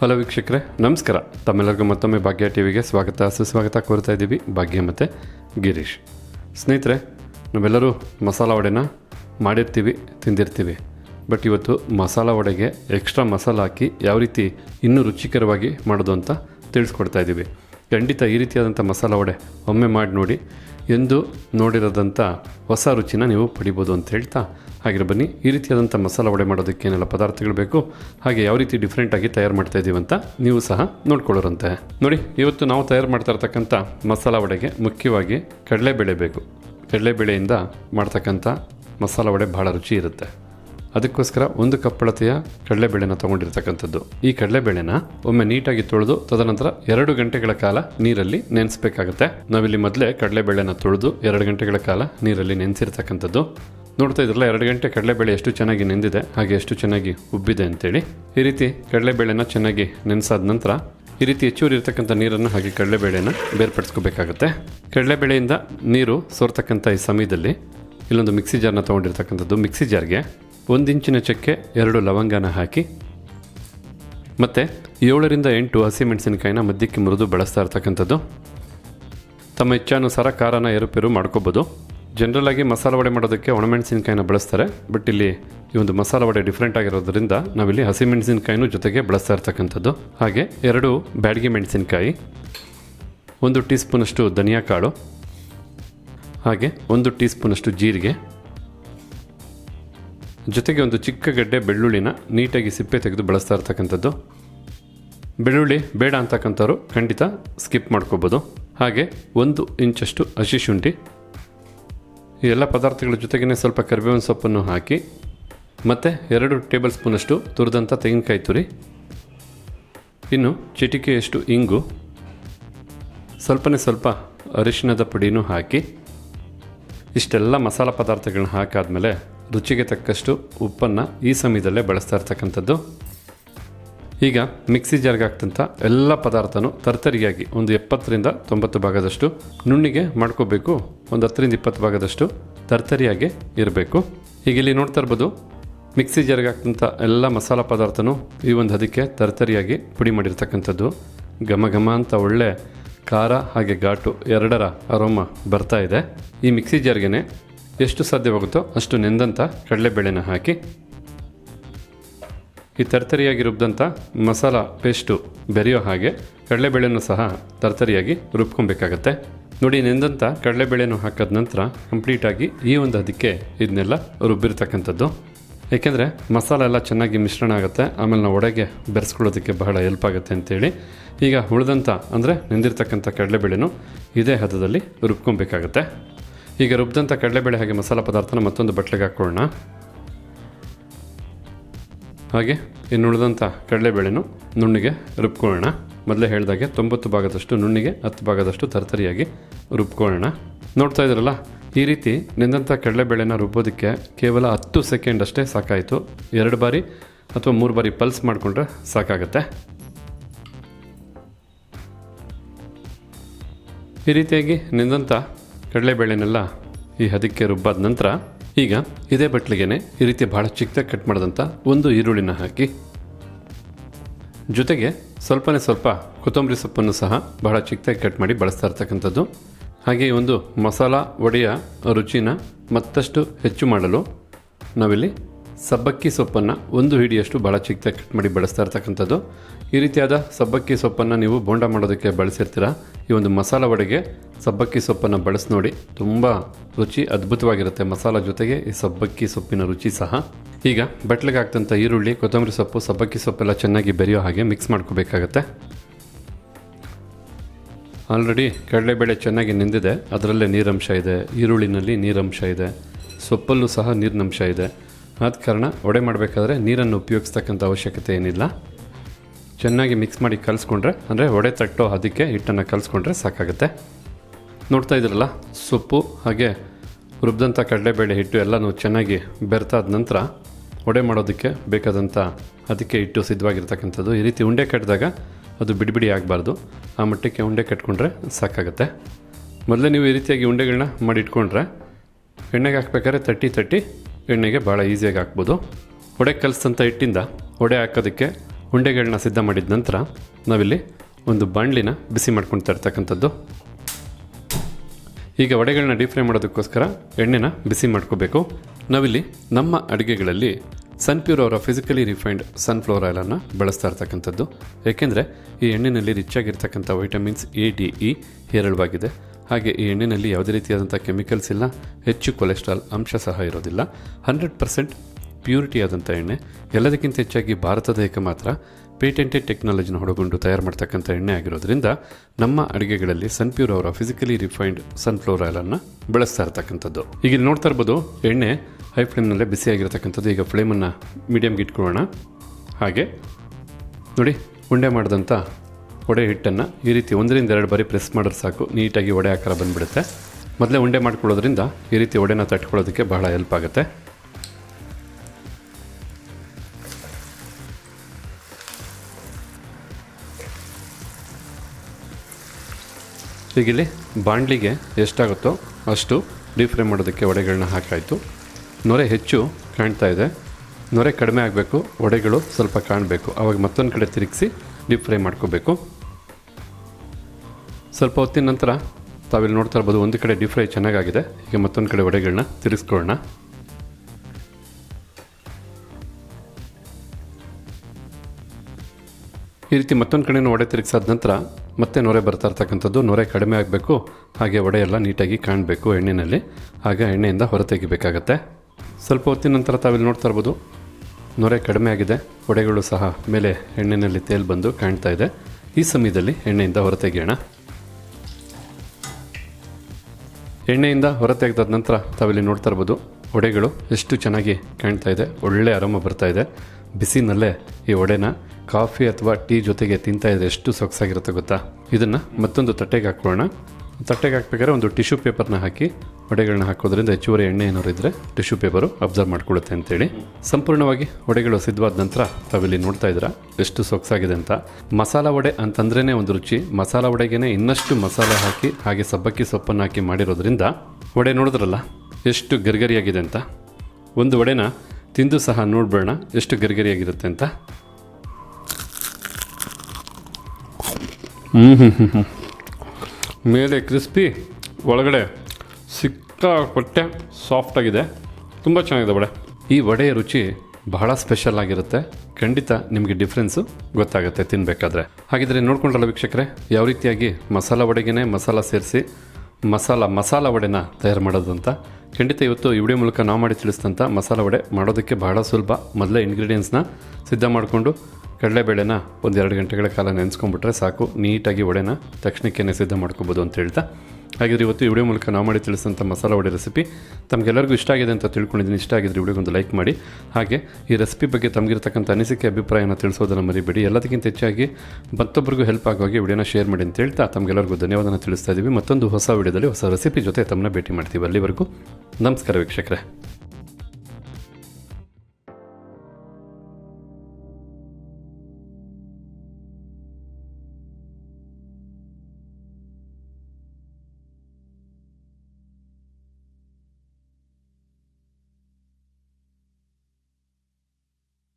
Hello ವೀಕ್ಷಕರೇ. ನಮಸ್ಕಾರ. ತಮ್ಮೆಲ್ಲರಿಗೂ ಮತ್ತೊಮ್ಮೆ ಭಾಗ್ಯ ಟಿ ವಿಗೆ ಸ್ವಾಗತ. ಸುಸ್ವಾಗತ ಕೋರ್ತಾ ಇದ್ದೀವಿ ಭಾಗ್ಯ ಮತ್ತು ಗಿರೀಶ್. ಸ್ನೇಹಿತರೆ, ನಾವೆಲ್ಲರೂ ಮಸಾಲ ವಡೆನ ಮಾಡಿರ್ತೀವಿ, ತಿಂದಿರ್ತೀವಿ. ಬಟ್ ಇವತ್ತು ಮಸಾಲ ವಡೆಗೆ ಎಕ್ಸ್ಟ್ರಾ ಮಸಾಲ ಹಾಕಿ ಯಾವ ರೀತಿ ಇನ್ನೂ ರುಚಿಕರವಾಗಿ ಮಾಡೋದು ಅಂತ ತಿಳಿಸ್ಕೊಡ್ತಾ ಇದ್ದೀವಿ. ಖಂಡಿತ ಈ ರೀತಿಯಾದಂಥ ಮಸಾಲ ವಡೆ ಒಮ್ಮೆ ಮಾಡಿ ನೋಡಿ ಎಂದು ನೋಡಿರೋದಂಥ ಹೊಸ ರುಚಿನ ನೀವು ಪಡಿಬೋದು ಅಂತ ಹೇಳ್ತಾ ಹಾಗೆ ಬನ್ನಿ. ಈ ರೀತಿಯಾದಂಥ ಮಸಾಲ ವಡೆ ಮಾಡೋದಕ್ಕೆ ಏನೆಲ್ಲ ಪದಾರ್ಥಗಳು ಬೇಕು, ಹಾಗೆ ಯಾವ ರೀತಿ ಡಿಫ್ರೆಂಟಾಗಿ ತಯಾರು ಮಾಡ್ತಾ ಇದ್ದೀವಿ ಅಂತ ನೀವು ಸಹ ನೋಡ್ಕೊಳ್ಳೋರಂತೆ. ನೋಡಿ, ಇವತ್ತು ನಾವು ತಯಾರು ಮಾಡ್ತಾ ಇರ್ತಕ್ಕಂಥ ಮಸಾಲ ವಡೆಗೆ ಮುಖ್ಯವಾಗಿ ಕಡಲೆಬೇಳೆ ಬೇಕು. ಕಡಲೆಬೇಳೆಯಿಂದ ಮಾಡ್ತಕ್ಕಂಥ ಮಸಾಲ ವಡೆ ಬಹಳ ರುಚಿ ಇರುತ್ತೆ. ಅದಕ್ಕೋಸ್ಕರ ಒಂದು ಕಪ್ಪಳತೆಯ ಕಡಲೆಬೇಳೆನ ತಗೊಂಡಿರ್ತಕ್ಕಂಥದ್ದು. ಈ ಕಡಲೆಬೇಳೆನ ಒಮ್ಮೆ ನೀಟಾಗಿ ತೊಳೆದು, ತದನಂತರ ಎರಡು ಗಂಟೆಗಳ ಕಾಲ ನೀರಲ್ಲಿ ನೆನೆಸಬೇಕಾಗುತ್ತೆ. ನಾವಿಲ್ಲಿ ಮೊದಲೇ ಕಡಲೆಬೇಳೆನ ತೊಳೆದು, ಎರಡು ಗಂಟೆಗಳ ಕಾಲ ನೀರಲ್ಲಿ ನೆನೆಸಿರ್ತಕ್ಕಂಥದ್ದು. ನೋಡ್ತಾ ಇದ್ರಲ್ಲ, ಎರಡು ಗಂಟೆ ಕಡಲೆಬೇಳೆ ಎಷ್ಟು ಚೆನ್ನಾಗಿ ನೆಂದಿದೆ, ಹಾಗೆ ಎಷ್ಟು ಚೆನ್ನಾಗಿ ಉಬ್ಬಿದೆ ಅಂತೇಳಿ. ಈ ರೀತಿ ಕಡಲೆಬೇಳೆನ ಚೆನ್ನಾಗಿ ನೆನೆಸಾದ ನಂತರ, ಈ ರೀತಿ ಹೆಚ್ಚುವರಿ ಇರತಕ್ಕಂಥ ನೀರನ್ನು ಹಾಗೆ ಕಡಲೆಬೇಳೆನ ಬೇರ್ಪಡಿಸ್ಕೋಬೇಕಾಗುತ್ತೆ. ಕಡಲೆಬೇಳೆಯಿಂದ ನೀರು ಸೋರ್ತಕ್ಕಂಥ ಈ ಸಮಯದಲ್ಲಿ ಇಲ್ಲೊಂದು ಮಿಕ್ಸಿ ಜಾರ್ನ ತೊಗೊಂಡಿರ್ತಕ್ಕಂಥದ್ದು ಮಿಕ್ಸಿ ಜಾರ್ಗೆ ಒಂದು ಇಂಚಿನ ಚಕ್ಕೆ, ಎರಡು ಲವಂಗನ ಹಾಕಿ, ಮತ್ತು ಏಳರಿಂದ ಎಂಟು ಹಸಿಮೆಣಸಿನಕಾಯಿನ ಮಧ್ಯಕ್ಕೆ ಮುರಿದು ಬಳಸ್ತಾ ಇರ್ತಕ್ಕಂಥದ್ದು. ತಮ್ಮ ಇಚ್ಛಾನುಸಾರ ಖಾರನ ಏರುಪೇರು ಮಾಡ್ಕೋಬೋದು. ಜನರಲ್ ಆಗಿ ಮಸಾಲ ವಡೆ ಮಾಡೋದಕ್ಕೆ ಒಣಮೆಣಸಿನಕಾಯಿನ ಬಳಸ್ತಾರೆ. ಬಟ್ ಇಲ್ಲಿ ಈ ಒಂದು ಮಸಾಲ ವಡೆ ಡಿಫ್ರೆಂಟ್ ಆಗಿರೋದ್ರಿಂದ ನಾವಿಲ್ಲಿ ಹಸಿಮೆಣಸಿನಕಾಯಿನೂ ಜೊತೆಗೆ ಬಳಸ್ತಾ ಇರ್ತಕ್ಕಂಥದ್ದು. ಹಾಗೆ ಎರಡು ಬ್ಯಾಡಿಗೆ ಮೆಣಸಿನಕಾಯಿ, ಒಂದು ಟೀ ಸ್ಪೂನಷ್ಟು ಧನಿಯಾ ಕಾಳು, ಹಾಗೆ ಒಂದು ಟೀ ಸ್ಪೂನಷ್ಟು ಜೀರಿಗೆ ಜೊತೆಗೆ ಒಂದು ಚಿಕ್ಕ ಗಡ್ಡೆ ಬೆಳ್ಳುಳ್ಳಿನ ನೀಟಾಗಿ ಸಿಪ್ಪೆ ತೆಗೆದು ಬಳಸ್ತಾ ಇರ್ತಕ್ಕಂಥದ್ದು. ಬೆಳ್ಳುಳ್ಳಿ ಬೇಡ ಅಂತಕ್ಕಂಥವ್ರು ಖಂಡಿತ ಸ್ಕಿಪ್ ಮಾಡ್ಕೋಬೋದು. ಹಾಗೆ ಒಂದು ಇಂಚಷ್ಟು ಹಸಿ ಶುಂಠಿ. ಈ ಎಲ್ಲ ಪದಾರ್ಥಗಳ ಜೊತೆಗೇ ಸ್ವಲ್ಪ ಕರಿಬೇವಿನ ಸೊಪ್ಪನ್ನು ಹಾಕಿ, ಮತ್ತು ಎರಡು ಟೇಬಲ್ ಸ್ಪೂನಷ್ಟು ತುರಿದಂಥ ತೆಂಗಿನಕಾಯಿ ತುರಿ. ಇನ್ನು ಚಿಟಿಕೆಯಷ್ಟು ಇಂಗು. ಸ್ವಲ್ಪನೇ ಸ್ವಲ್ಪ ಅರಿಶಿಣದ ಪುಡಿನೂ ಹಾಕಿ. ಇಷ್ಟೆಲ್ಲ ಮಸಾಲ ಪದಾರ್ಥಗಳನ್ನ ಹಾಕಾದ್ಮೇಲೆ ರುಚಿಗೆ ತಕ್ಕಷ್ಟು ಉಪ್ಪನ್ನು ಈ ಸಮಯದಲ್ಲೇ ಬಳಸ್ತಾ ಇರ್ತಕ್ಕಂಥದ್ದು. ಈಗ ಮಿಕ್ಸಿ ಜಾರ್ಗೆ ಹಾಕ್ತಂಥ ಎಲ್ಲ ಪದಾರ್ಥನೂ ತರ್ತರಿಯಾಗಿ ಒಂದು ಎಪ್ಪತ್ತರಿಂದ ತೊಂಬತ್ತು ಭಾಗದಷ್ಟು ನುಣ್ಣಿಗೆ ಮಾಡ್ಕೋಬೇಕು. ಒಂದು ಹತ್ತರಿಂದ ಇಪ್ಪತ್ತು ಭಾಗದಷ್ಟು ತರ್ತರಿಯಾಗಿ ಇರಬೇಕು. ಈಗ ಇಲ್ಲಿ ನೋಡ್ತಾ ಇರ್ಬೋದು, ಮಿಕ್ಸಿ ಜಾರ್ಗೆ ಹಾಕ್ತಂಥ ಎಲ್ಲ ಮಸಾಲ ಪದಾರ್ಥನೂ ಈ ಒಂದು ಅದಕ್ಕೆ ತರ್ತರಿಯಾಗಿ ಪುಡಿ ಮಾಡಿರ್ತಕ್ಕಂಥದ್ದು. ಘಮ ಘಮ ಅಂತ ಒಳ್ಳೆ ಖಾರ ಹಾಗೆ ಘಾಟು ಎರಡರ ಅರೋಮ ಬರ್ತಾ ಇದೆ. ಈ ಮಿಕ್ಸಿ ಜಾರ್ಗೆ ಎಷ್ಟು ಸಾಧ್ಯವಾಗುತ್ತೋ ಅಷ್ಟು ನೆಂದಂಥ ಕಡಲೆಬೇಳೆನ ಹಾಕಿ, ಈ ತರ್ತರಿಯಾಗಿ ರುಬ್ಬಿದಂಥ ಮಸಾಲ ಪೇಸ್ಟು ಬೆರೆಯೋ ಹಾಗೆ ಕಡಲೆಬೇಳೆನೂ ಸಹ ತರ್ತರಿಯಾಗಿ ರುಬ್ಕೊಬೇಕಾಗತ್ತೆ. ನೋಡಿ ನೆಂದಂಥ ಕಡಲೆಬೇಳೆನೂ ಹಾಕಿದ ನಂತರ ಕಂಪ್ಲೀಟಾಗಿ ಈ ಒಂದು ಅದಕ್ಕೆ ಇದನ್ನೆಲ್ಲ ರುಬ್ಬಿರ್ತಕ್ಕಂಥದ್ದು. ಏಕೆಂದರೆ ಮಸಾಲ ಎಲ್ಲ ಚೆನ್ನಾಗಿ ಮಿಶ್ರಣ ಆಗುತ್ತೆ, ಆಮೇಲೆ ನಾವು ಒಡೆಗೆ ಬೆರೆಸ್ಕೊಳ್ಳೋದಕ್ಕೆ ಬಹಳ ಹೆಲ್ಪ್ ಆಗುತ್ತೆ ಅಂತೇಳಿ. ಈಗ ಉಳಿದಂಥ ಅಂದರೆ ನೆಂದಿರ್ತಕ್ಕಂಥ ಕಡಲೆಬೇಳೆನೂ ಇದೇ ಹದದಲ್ಲಿ ರುಬ್ಕೊಬೇಕಾಗತ್ತೆ. ಈಗ ರುಬ್ಬಿದಂಥ ಕಡಲೆಬೇಳೆ ಹಾಗೆ ಮಸಾಲ ಪದಾರ್ಥನ ಮತ್ತೊಂದು ಬಟ್ಲಿಗೆ ಹಾಕ್ಕೊಳ್ಳೋಣ. ಹಾಗೆ, ಇನ್ನು ಉಳಿದಂಥ ಕಡಲೆಬೇಳೆನು ನುಣ್ಣಿಗೆ ರುಬ್ಕೊಳ್ಳೋಣ. ಮೊದಲೇ ಹೇಳಿದಾಗೆ ತೊಂಬತ್ತು ಭಾಗದಷ್ಟು ನುಣ್ಣಿಗೆ, ಹತ್ತು ಭಾಗದಷ್ಟು ತರ್ತರಿಯಾಗಿ ರುಬ್ಕೊಳ್ಳೋಣ. ನೋಡ್ತಾ ಇದ್ರಲ್ಲ ಈ ರೀತಿ ನೆಂದಂಥ ಕಡಲೆಬೇಳೆನ ರುಬ್ಬೋದಕ್ಕೆ ಕೇವಲ ಹತ್ತು ಸೆಕೆಂಡ್ ಅಷ್ಟೇ ಸಾಕಾಯಿತು. ಎರಡು ಬಾರಿ ಅಥವಾ ಮೂರು ಬಾರಿ ಪಲ್ಸ್ ಮಾಡಿಕೊಂಡ್ರೆ ಸಾಕಾಗತ್ತೆ. ಈ ರೀತಿಯಾಗಿ ನೆಂದಂಥ ಕಡಲೆಬೇಳೆನೆಲ್ಲ ಈ ಹದಕ್ಕೆ ರುಬ್ಬಾದ ನಂತರ ಈಗ ಇದೇ ಬಟ್ಲಿಗೆನೆ ಈ ರೀತಿ ಭಾಳ ಚಿಕ್ಕದಾಗಿ ಕಟ್ ಮಾಡಿದಂಥ ಒಂದು ಈರುಳ್ಳಿನ ಹಾಕಿ. ಜೊತೆಗೆ ಸ್ವಲ್ಪನೇ ಸ್ವಲ್ಪ ಕೊತ್ತಂಬರಿ ಸೊಪ್ಪನ್ನು ಸಹ ಬಹಳ ಚಿಕ್ಕದಾಗಿ ಕಟ್ ಮಾಡಿ ಬಳಸ್ತಾ ಇರ್ತಕ್ಕಂಥದ್ದು. ಹಾಗೆ ಒಂದು ಮಸಾಲ ವಡೆಯ ರುಚಿನ ಮತ್ತಷ್ಟು ಹೆಚ್ಚು ಮಾಡಲು ನಾವಿಲ್ಲಿ ಸಬ್ಬಕ್ಕಿ ಸೊಪ್ಪನ್ನು ಒಂದು ಹಿಡಿಯಷ್ಟು ಭಾಳ ಚಿಕ್ಕದಾಗಿ ಕಟ್ ಮಾಡಿ ಬಳಸ್ತಾ ಇರ್ತಕ್ಕಂಥದ್ದು. ಈ ರೀತಿಯಾದ ಸಬ್ಬಕ್ಕಿ ಸೊಪ್ಪನ್ನು ನೀವು ಬೋಂಡ ಮಾಡೋದಕ್ಕೆ ಬಳಸಿರ್ತೀರಾ? ಈ ಒಂದು ಮಸಾಲ ವಡೆಗೆ ಸಬ್ಬಕ್ಕಿ ಸೊಪ್ಪನ್ನು ಬಳಸಿ ನೋಡಿ. ತುಂಬ ರುಚಿ ಅದ್ಭುತವಾಗಿರುತ್ತೆ ಮಸಾಲ ಜೊತೆಗೆ ಈ ಸಬ್ಬಕ್ಕಿ ಸೊಪ್ಪಿನ ರುಚಿ ಸಹ. ಈಗ ಬಟ್ಲಿಗೆ ಹಾಕ್ತಂಥ ಈರುಳ್ಳಿ, ಕೊತ್ತಂಬರಿ ಸೊಪ್ಪು, ಸಬ್ಬಕ್ಕಿ ಸೊಪ್ಪೆಲ್ಲ ಚೆನ್ನಾಗಿ ಬೆರೆಯೋ ಹಾಗೆ ಮಿಕ್ಸ್ ಮಾಡ್ಕೋಬೇಕಾಗತ್ತೆ. ಆಲ್ರೆಡಿ ಕಡಲೆಬೇಳೆ ಚೆನ್ನಾಗಿ ನೆಂದಿದೆ. ಅದರಲ್ಲೇ ನೀರಂಶ ಇದೆ. ಈರುಳ್ಳಿನಲ್ಲಿ ನೀರಂಶ ಇದೆ. ಸೊಪ್ಪಲ್ಲೂ ಸಹ ನೀರಿನಂಶ ಇದೆ. ಆದ ಕಾರಣ ಒಡೆ ಮಾಡಬೇಕಾದ್ರೆ ನೀರನ್ನು ಉಪಯೋಗಿಸ್ತಕ್ಕಂಥ ಅವಶ್ಯಕತೆ ಏನಿಲ್ಲ. ಚೆನ್ನಾಗಿ ಮಿಕ್ಸ್ ಮಾಡಿ ಕಲಿಸ್ಕೊಂಡ್ರೆ, ಅಂದರೆ ಒಡೆ ತಟ್ಟೋ ಅದಕ್ಕೆ ಹಿಟ್ಟನ್ನು ಕಲಿಸ್ಕೊಂಡ್ರೆ ಸಾಕಾಗುತ್ತೆ. ನೋಡ್ತಾ ಇದ್ರಲ್ಲ ಸೊಪ್ಪು ಹಾಗೆ ರುಬ್ಬಿದಂಥ ಕಡಲೆಬೇಳೆ ಹಿಟ್ಟು ಎಲ್ಲನೂ ಚೆನ್ನಾಗಿ ಬೆರ್ತಾದ ನಂತರ ಒಡೆ ಮಾಡೋದಕ್ಕೆ ಬೇಕಾದಂಥ ಅದಕ್ಕೆ ಹಿಟ್ಟು ಸಿದ್ಧವಾಗಿರ್ತಕ್ಕಂಥದ್ದು. ಈ ರೀತಿ ಉಂಡೆ ಕಟ್ಟಿದಾಗ ಅದು ಬಿಡಿಬಿಡಿ ಆಗಬಾರ್ದು. ಆ ಮಟ್ಟಕ್ಕೆ ಉಂಡೆ ಕಟ್ಕೊಂಡ್ರೆ ಸಾಕಾಗುತ್ತೆ. ಮೊದಲೇ ನೀವು ಈ ರೀತಿಯಾಗಿ ಉಂಡೆಗಳನ್ನ ಮಾಡಿ ಇಟ್ಕೊಂಡ್ರೆ ಎಣ್ಣೆಗೆ ಹಾಕ್ಬೇಕಾದ್ರೆ ತಟ್ಟಿ ತಟ್ಟಿ ಎಣ್ಣೆಗೆ ಭಾಳ ಈಸಿಯಾಗಿ ಹಾಕ್ಬೋದು. ಒಡೆ ಕಲಿಸಿದಂಥ ಹಿಟ್ಟಿಂದ ಒಡೆ ಹಾಕೋದಕ್ಕೆ ಉಂಡೆಗಳನ್ನ ಸಿದ್ಧ ಮಾಡಿದ ನಂತರ ನಾವಿಲ್ಲಿ ಒಂದು ಬಾಣಲಿನ ಬಿಸಿ ಮಾಡ್ಕೊಳ್ತಾ ಇರ್ತಕ್ಕಂಥದ್ದು ಈಗ ವಡೆಗಳನ್ನ ಡೀಪ್ ಫ್ರೈ ಮಾಡೋದಕ್ಕೋಸ್ಕರ ಎಣ್ಣೆನ ಬಿಸಿ ಮಾಡ್ಕೋಬೇಕು. ನಾವಿಲ್ಲಿ ನಮ್ಮ ಅಡುಗೆಗಳಲ್ಲಿ ಸನ್ಪ್ಯೂರ್ ಅವರ ಫಿಸಿಕಲಿ ರಿಫೈನ್ಡ್ ಸನ್ಫ್ಲವರ್ ಆಯಿಲನ್ನು ಬಳಸ್ತಾ ಇರ್ತಕ್ಕಂಥದ್ದು. ಏಕೆಂದರೆ ಈ ಎಣ್ಣೆಯಲ್ಲಿ ರಿಚ್ ಆಗಿರ್ತಕ್ಕಂಥ ವೈಟಮಿನ್ಸ್ ಎ ಡಿ ಇ ಹೇರಳವಾಗಿದೆ. ಹಾಗೆ ಈ ಎಣ್ಣೆಯಲ್ಲಿ ಯಾವುದೇ ರೀತಿಯಾದಂಥ ಕೆಮಿಕಲ್ಸ್ ಇಲ್ಲ. ಹೆಚ್ಚು ಕೊಲೆಸ್ಟ್ರಾಲ್ ಅಂಶ ಸಹ ಇರೋದಿಲ್ಲ. ಹಂಡ್ರೆಡ್ ಪರ್ಸೆಂಟ್ ಪ್ಯೂರಿಟಿ ಆದಂಥ ಎಣ್ಣೆ, ಎಲ್ಲದಕ್ಕಿಂತ ಹೆಚ್ಚಾಗಿ ಭಾರತದ ಏಕ ಮಾತ್ರ ಪೇಟೆಂಟೆಡ್ ಟೆಕ್ನಾಲಜಿನ ಹೊಡಗೊಂಡು ತಯಾರು ಮಾಡ್ತಕ್ಕಂಥ ಎಣ್ಣೆ ಆಗಿರೋದ್ರಿಂದ ನಮ್ಮ ಅಡುಗೆಗಳಲ್ಲಿ ಸನ್ಪ್ಯೂರ್ ಅವರ ಫಿಸಿಕಲಿ ರಿಫೈನ್ಡ್ ಸನ್ಫ್ಲವರ್ ಆಯಿಲನ್ನು ಬಳಸ್ತಾ ಇರ್ತಕ್ಕಂಥದ್ದು. ಈಗ ನೋಡ್ತಾ ಇರ್ಬೋದು, ಎಣ್ಣೆ ಹೈ ಫ್ಲೇಮ್ನಲ್ಲೇ ಬಿಸಿಯಾಗಿರತಕ್ಕಂಥದ್ದು ಈಗ ಫ್ಲೇಮನ್ನು ಮೀಡಿಯಮ್ಗೆ ಇಟ್ಕೊಳ್ಳೋಣ. ಹಾಗೆ, ನೋಡಿ, ಉಂಡೆ ಮಾಡಿದಂಥ ವಡೆ ಹಿಟ್ಟನ್ನು ಈ ರೀತಿ ಒಂದರಿಂದ ಎರಡು ಬಾರಿ ಪ್ರೆಸ್ ಮಾಡಿದ್ರೆ ಸಾಕು. ನೀಟಾಗಿ ವಡೆ ಆಕಾರ ಬಂದುಬಿಡುತ್ತೆ. ಮೊದಲೇ ಉಂಡೆ ಮಾಡ್ಕೊಳ್ಳೋದ್ರಿಂದ ಈ ರೀತಿ ವಡೆನ ತಟ್ಕೊಳ್ಳೋದಕ್ಕೆ ಬಹಳ ಹೆಲ್ಪ್ ಆಗುತ್ತೆ. ಈಗ ಇಲ್ಲಿ ಬಾಣಲಿಗೆ ಎಷ್ಟಾಗುತ್ತೋ ಅಷ್ಟು ಡೀಪ್ ಫ್ರೈ ಮಾಡೋದಕ್ಕೆ ವಡೆಗಳನ್ನ ಹಾಕಾಯಿತು. ನೊರೆ ಹೆಚ್ಚು ಕಾಣ್ತಾ ಇದೆ. ನೊರೆ ಕಡಿಮೆ ಆಗಬೇಕು, ವಡೆಗಳು ಸ್ವಲ್ಪ ಕಾಣಬೇಕು. ಆವಾಗ ಮತ್ತೊಂದು ಕಡೆ ತಿರುಗಿಸಿ ಡೀಪ್ ಫ್ರೈ ಮಾಡ್ಕೋಬೇಕು. ಸ್ವಲ್ಪ ಹೊತ್ತಿನ ನಂತರ ತಾವಿಲ್ಲಿ ನೋಡ್ತಾ ಇರ್ಬೋದು, ಒಂದು ಕಡೆ ಡೀಪ್ ಫ್ರೈ ಚೆನ್ನಾಗಾಗಿದೆ. ಈಗ ಮತ್ತೊಂದು ಕಡೆ ವಡೆಗಳನ್ನ ತಿರುಗಿಸ್ಕೊಳ್ಳೋಣ. ಈ ರೀತಿ ಮತ್ತೊಂದು ಕಡೆಯೂ ಒಡೆ ತಿರುಗಿಸಾದ ನಂತರ ಮತ್ತೆ ನೊರೆ ಬರ್ತಾ ಇರ್ತಕ್ಕಂಥದ್ದು, ನೊರೆ ಕಡಿಮೆ ಆಗಬೇಕು, ಹಾಗೆ ಒಡೆ ಎಲ್ಲ ನೀಟಾಗಿ ಕಾಣಬೇಕು ಎಣ್ಣೆಯಲ್ಲಿ ಆಗ ಎಣ್ಣೆಯಿಂದ ಹೊರತೆಗಿಬೇಕಾಗತ್ತೆ. ಸ್ವಲ್ಪ ಹೊತ್ತಿನ ನಂತರ ತಾವಿಲ್ಲಿ ನೋಡ್ತಾ ಇರ್ಬೋದು, ನೊರೆ ಕಡಿಮೆ ಆಗಿದೆ, ವಡೆಗಳು ಸಹ ಮೇಲೆ ಎಣ್ಣೆಯಲ್ಲಿ ತೇಲ್ ಬಂದು ಕಾಣ್ತಾ ಇದೆ. ಈ ಸಮಯದಲ್ಲಿ ಎಣ್ಣೆಯಿಂದ ಹೊರತೆಗೆಯೋಣ. ಎಣ್ಣೆಯಿಂದ ಹೊರತೆಗೆದಾದ ನಂತರ ತಾವಿಲ್ಲಿ ನೋಡ್ತಾ ಇರ್ಬೋದು, ವಡೆಗಳು ಎಷ್ಟು ಚೆನ್ನಾಗಿ ಕಾಣ್ತಾ ಇದೆ, ಒಳ್ಳೆ ಆರಾಮ ಬರ್ತಾ ಇದೆ. ಬಿಸಿನಲ್ಲೇ ಈ ವಡೆನ ಕಾಫಿ ಅಥವಾ ಟೀ ಜೊತೆಗೆ ತಿಂತಾ ಇದ್ರೆ ಎಷ್ಟು ಸೊಗಸಾಗಿರುತ್ತೆ ಗೊತ್ತಾ? ಇದನ್ನು ಮತ್ತೊಂದು ತಟ್ಟೆಗೆ ಹಾಕ್ಕೊಳ್ಳೋಣ. ತಟ್ಟೆಗೆ ಹಾಕ್ಬೇಕಾದ್ರೆ ಒಂದು ಟಿಶ್ಯೂ ಪೇಪರ್ನ ಹಾಕಿ ವಡೆಗಳನ್ನ ಹಾಕೋದ್ರಿಂದ ಹೆಚ್ಚುವರಿ ಎಣ್ಣೆ ಏನಾದ್ರು ಇದ್ದರೆ ಟಿಶ್ಯೂ ಪೇಪರು ಅಬ್ಸರ್ವ್ ಮಾಡ್ಕೊಳ್ಳುತ್ತೆ ಅಂತೇಳಿ. ಸಂಪೂರ್ಣವಾಗಿ ವಡೆಗಳು ಸಿದ್ಧವಾದ ನಂತರ ತಾವಿಲ್ಲಿ ನೋಡ್ತಾ ಇದ್ದೀರಾ? ಎಷ್ಟು ಸೊಗಸಾಗಿದೆ ಅಂತ. ಮಸಾಲ ವಡೆ ಅಂತಂದ್ರೇ ಒಂದು ರುಚಿ. ಮಸಾಲ ವಡೆಗೇನೆ ಇನ್ನಷ್ಟು ಮಸಾಲೆ ಹಾಕಿ ಹಾಗೆ ಸಬ್ಬಕ್ಕಿ ಸೊಪ್ಪನ್ನು ಹಾಕಿ ಮಾಡಿರೋದ್ರಿಂದ ವಡೆ ನೋಡಿದ್ರಲ್ಲ, ಎಷ್ಟು ಗರಿಗರಿಯಾಗಿದೆ ಅಂತ. ಒಂದು ವಡೆನ ತಿಂದು ಸಹ ನೋಡ್ಬೇಡ, ಎಷ್ಟು ಗರಿಗರಿಯಾಗಿರುತ್ತೆ ಅಂತ. ಹ್ಞೂ ಹ್ಞೂ ಹ್ಞೂ ಹ್ಞೂ ಮೇಲೆ ಕ್ರಿಸ್ಪಿ ಒಳಗಡೆ ಸಿಕ್ಕಾಪಟ್ಟೆ ಸಾಫ್ಟಾಗಿದೆ ತುಂಬ ಚೆನ್ನಾಗಿದೆ ವಡೆ. ಈ ವಡೆಯ ರುಚಿ ಬಹಳ ಸ್ಪೆಷಲ್ ಆಗಿರುತ್ತೆ. ಖಂಡಿತ ನಿಮಗೆ ಡಿಫ್ರೆನ್ಸು ಗೊತ್ತಾಗುತ್ತೆ ತಿನ್ನಬೇಕಾದ್ರೆ ಹಾಗಿದ್ರೆ ನೋಡ್ಕೊಂಡ್ರಲ್ಲ ವೀಕ್ಷಕರೇ, ಯಾವ ರೀತಿಯಾಗಿ ಮಸಾಲ ವಡೆಗೇ ಮಸಾಲ ಸೇರಿಸಿ ಮಸಾಲ ಮಸಾಲ ವಡೆನ ತಯಾರು ಮಾಡೋದು ಅಂತ. ಖಂಡಿತ ಇವತ್ತು ಈ ವಿಡಿಯೋ ಮೂಲಕ ನಾವು ಮಾಡಿ ತಿಳಿಸಿದಂಥ ಮಸಾಲ ವಡೆ ಮಾಡೋದಕ್ಕೆ ಬಹಳ ಸುಲಭ. ಮೊದಲೇ ಇಂಗ್ರೀಡಿಯೆಂಟ್ಸ್ನ ಸಿದ್ಧ ಮಾಡಿಕೊಂಡು ಕಡಲೆಬೇಳೆನ ಒಂದು ಎರಡು ಗಂಟೆಗಳ ಕಾಲ ನೆನೆಸ್ಕೊಂಡ್ಬಿಟ್ರೆ ಸಾಕು. ನೀಟಾಗಿ ವಡೆನ ತಕ್ಷಣಕ್ಕೆ ಸಿದ್ಧ ಮಾಡ್ಕೋಬೋದು ಅಂತ ಹೇಳ್ತಾ. ಹಾಗಿದ್ರೆ ಇವತ್ತು ಈ ವಿಡಿಯೋ ಮೂಲಕ ನಾವು ಮಾಡಿ ತಿಳಿಸಿದಂಥ ಮಸಾಲ ವಡೆ ರೆಸಿಪಿ ತಮಗೆಲ್ಲರಿಗೂ ಇಷ್ಟ ಆಗಿದೆ ಅಂತ ತಿಳ್ಕೊಂಡಿದ್ದೀನಿ. ಇಷ್ಟ ಆಗಿದ್ರೆ ವಿಡಿಯೋಗೊಂದು ಲೈಕ್ ಮಾಡಿ. ಹಾಗೆ ಈ ರೆಸಿಪಿ ಬಗ್ಗೆ ತಮಗಿರ್ತಕ್ಕಂಥ ಅನಿಸಿಕೆ, ಅಭಿಪ್ರಾಯನ ತಿಳಿಸೋದನ್ನು ಮರಿಬೇಡಿ. ಎಲ್ಲದಕ್ಕಿಂತ ಹೆಚ್ಚಾಗಿ ಮತ್ತೊಬ್ಬರಿಗೂ ಹೆಲ್ಪ್ ಆಗೋಗಿ ವಿಡಿಯೋನ ಶೇರ್ ಮಾಡಿ ಅಂತ ಹೇಳ್ತಾ ತಮಗೆಲ್ಲರಿಗೂ ಧನ್ಯವಾದನ ತಿಳಿಸ್ತಾ ಇದ್ದೀವಿ ಮತ್ತೊಂದು ಹೊಸ ವಿಡಿಯೋದಲ್ಲಿ ಹೊಸ ರೆಸಿಪಿ ಜೊತೆ ತಮ್ಮನ್ನ ಭೇಟಿ ಮಾಡ್ತೀವಿ ಅಲ್ಲಿವರೆಗೂ. ನಮಸ್ಕಾರ ವೀಕ್ಷಕರೇ.